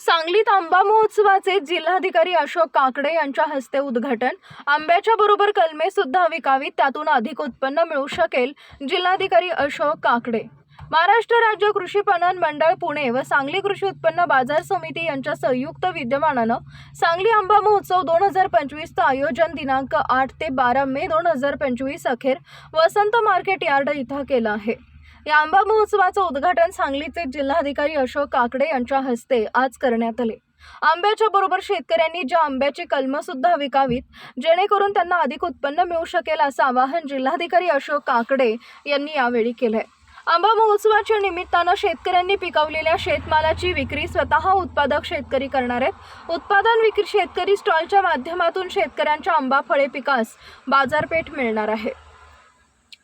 सांगलीत आंबा महोत्सवाचे जिल्हाधिकारी अशोक काकडे यांच्या हस्ते उद्घाटन. आंब्याच्या बरोबर कलमे सुद्धा विकावीत त्यातून अधिक उत्पन्न मिळू शकेल जिल्हाधिकारी अशोक काकडे. महाराष्ट्र राज्य कृषी पणन मंडळ पुणे व सांगली कृषी उत्पन्न बाजार समिती यांच्या संयुक्त विद्यमानानं सांगली आंबा महोत्सव दोन हजार पंचवीसचं आयोजन दिनांक आठ ते बारा मे दोन हजार पंचवीस अखेर वसंत मार्केट यार्ड इथं केलं आहे. या आंबा महोत्सवाचं उद्घाटन सांगलीचे जिल्हाधिकारी अशोक काकडे यांच्या हस्ते आज करण्यात आले. आंब्याच्या बरोबर शेतकऱ्यांनी ज्या आंब्याची कलमं सुद्धा विकावीत जेणेकरून त्यांना अधिक उत्पन्न मिळू शकेल असं आवाहन जिल्हाधिकारी अशोक काकडे यांनी यावेळी केलंय. आंबा महोत्सवाच्या निमित्तानं शेतकऱ्यांनी पिकवलेल्या शेतमालाची विक्री स्वतः उत्पादक शेतकरी करणार आहेत. उत्पादन विक्री शेतकरी स्टॉलच्या माध्यमातून शेतकऱ्यांच्या आंबा फळे पिकास बाजारपेठ मिळणार आहे.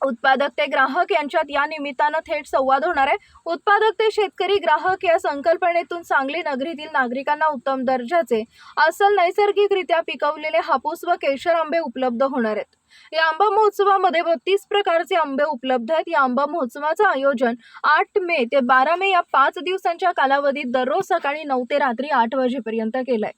उत्पादक ते ग्राहक यांच्यात या निमित्तानं थेट संवाद होणार आहे. उत्पादक ते शेतकरी ग्राहक या संकल्पनेतून सांगली नगरीतील नागरिकांना उत्तम दर्जाचे अस्सल नैसर्गिकरित्या पिकवलेले हापूस व केशर आंबे उपलब्ध होणार आहेत. या आंबा महोत्सवामध्ये बत्तीस प्रकारचे आंबे उपलब्ध आहेत. या आंबा महोत्सवाचं आयोजन आठ मे ते बारा मे या पाच दिवसांच्या कालावधीत दररोज सकाळी नऊ ते रात्री आठ वाजेपर्यंत केलंय.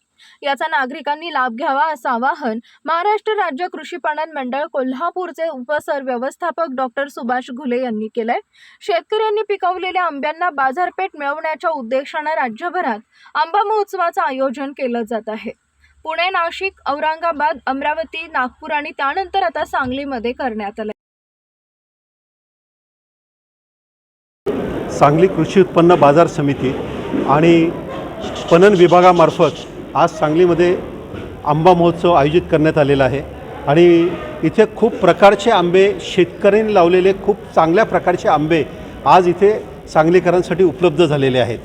याचा नागरिकांनी लाभ घ्यावा असं आवाहन महाराष्ट्र राज्य कृषी पणन मंडळ कोल्हापूरचे उपसर व्यवस्थापक डॉक्टर सुभाष घुले यांनी केलंय. शेतकऱ्यांनी पिकवलेल्या आंब्यांना बाजारपेठ मिळवण्याच्या उद्देशानं राज्यभरात आंबा महोत्सवाचं आयोजन केलं जात आहे. पुणे नाशिक औरंगाबाद अमरावती नागपूर आणि त्यानंतर आता सांगलीमध्ये करण्यात आलं सांगली कृषी उत्पन्न बाजार समिती आणि पणन विभागामार्फत आज सांगलीमध्ये आंबा महोत्सव आयोजित करण्यात आलेला आहे. आणि इथे खूप प्रकारचे आंबे शेतकऱ्यांनी लावलेले खूप चांगल्या प्रकारचे आंबे आज इथे सांगलीकरांसाठी उपलब्ध झालेले आहेत.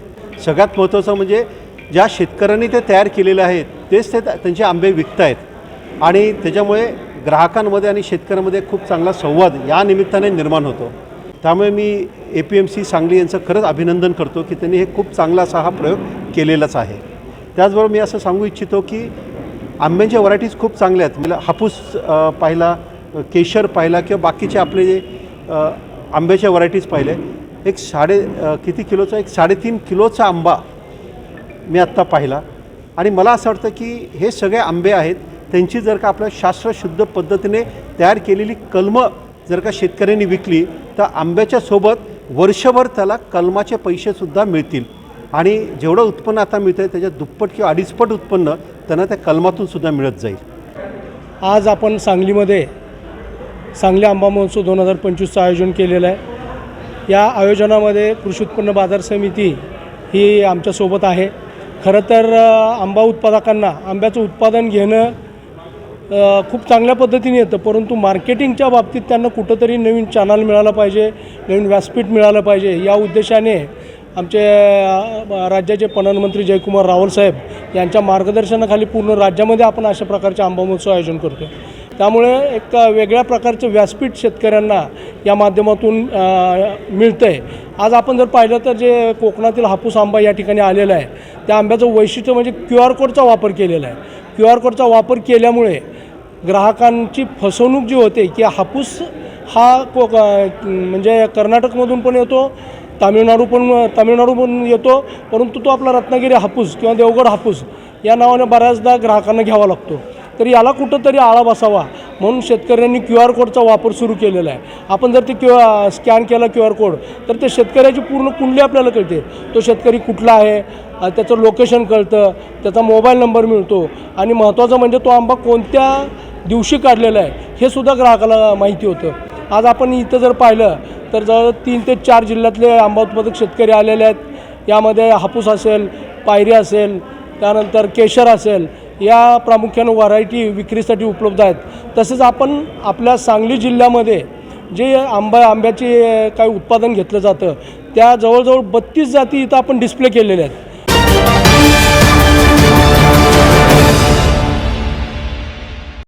सगळ्यात महत्त्वाचं म्हणजे ज्या शेतकऱ्यांनी ते तयार केलेले आहेत तेच ते त्यांचे आंबे विकत आहेत आणि त्याच्यामुळे ग्राहकांमध्ये आणि शेतकऱ्यांमध्ये खूप चांगला संवाद या निमित्ताने निर्माण होतो. त्यामुळे मी A P M C Sangli यांचं खरंच अभिनंदन करतो की त्यांनी हे खूप चांगला असा हा प्रयोग केलेलाच आहे. त्याचबरोबर मी असं सांगू इच्छितो की आंब्यांच्या व्हरायटीज खूप चांगल्या आहेत. म्हणजे हापूस पाहिला केशर पाहिला किंवा बाकीचे आपले जे आंब्याच्या व्हरायटीज पाहिले. एक साडे किती किलोचा एक साडेतीन किलोचा आंबा मी आत्ता पाहिला. आणि मला असं वाटतं की हे सगळे आंबे आहेत त्यांची जर का आपल्या शास्त्रशुद्ध पद्धतीने तयार केलेली कलमं जर का शेतकऱ्यांनी विकली तर आंब्याच्या सोबत वर्षभर त्याला कलमाचे पैसेसुद्धा मिळतील. आणि जेवढं उत्पन्न आता मिळतं आहे त्याच्या दुप्पट किंवा अडीचपट उत्पन्न त्यांना त्या कलमातून सुद्धा मिळत जाईल. आज आपण सांगलीमध्ये सांगली आंबा महोत्सव दोन हजार पंचवीसचं आयोजन केलेलं आहे. या आयोजनामध्ये कृषी उत्पन्न बाजार समिती ही आमच्यासोबत आहे. खरं तर आंबा उत्पादकांना आंब्याचं उत्पादन घेणं खूप चांगल्या पद्धतीने येतं परंतु मार्केटिंगच्या बाबतीत त्यांना कुठंतरी नवीन चॅनल मिळालं पाहिजे नवीन व्यासपीठ मिळालं पाहिजे. या उद्देशाने आमचे राज्याचे पणन मंत्री जयकुमार रावल साहेब यांच्या मार्गदर्शनाखाली पूर्ण राज्यामध्ये आपण अशा प्रकारचे आंबा महोत्सव आयोजन करतो त्यामुळे एक वेगळ्या प्रकारचं व्यासपीठ शेतकऱ्यांना या माध्यमातून मिळतं आहे आज आपण जर पाहिलं तर जे कोकणातील हापूस आंबा या ठिकाणी आलेला आहे त्या आंब्याचं वैशिष्ट्य म्हणजे क्यू आर कोडचा वापर केलेला आहे. क्यू आर कोडचा वापर केल्यामुळे ग्राहकांची फसवणूक जी होते की हापूस हा को म्हणजे कर्नाटकमधून पण येतो तामिळनाडू पण तामिळनाडू पण येतो परंतु तो आपला रत्नागिरी हापूस किंवा देवगड हापूस या नावाने बऱ्याचदा ग्राहकांना घ्यावा लागतो. तर याला कुठंतरी आळा बसावा म्हणून शेतकऱ्यांनी क्यू आर कोडचा वापर सुरू केलेला आहे. आपण जर ते क्यू स्कॅन केला क्यू आर कोड तर ते शेतकऱ्याची पूर्ण कुंडली आपल्याला कळते. तो शेतकरी कुठला आहे त्याचं लोकेशन कळतं त्याचा मोबाईल नंबर मिळतो आणि महत्त्वाचं म्हणजे तो आंबा कोणत्या दिवशी काढलेला आहे हे सुद्धा ग्राहकाला माहिती होतं. आज आपण इथं जर पाहिलं तर जवळ तीन ते चार जिल्ह्यातले आंबा उत्पादक शेतकरी आलेले आहेत. यामध्ये हापूस असेल पायरी असेल त्यानंतर केशर असेल या प्रामुख्यानं व्हरायटी विक्रीसाठी उपलब्ध आहेत. तसेच आपण आपल्या सांगली जिल्ह्यामध्ये जे आंबा आंब्याचे काही उत्पादन घेतलं जातं त्या जवळजवळ बत्तीस जाती इथं आपण डिस्प्ले केलेल्या आहेत.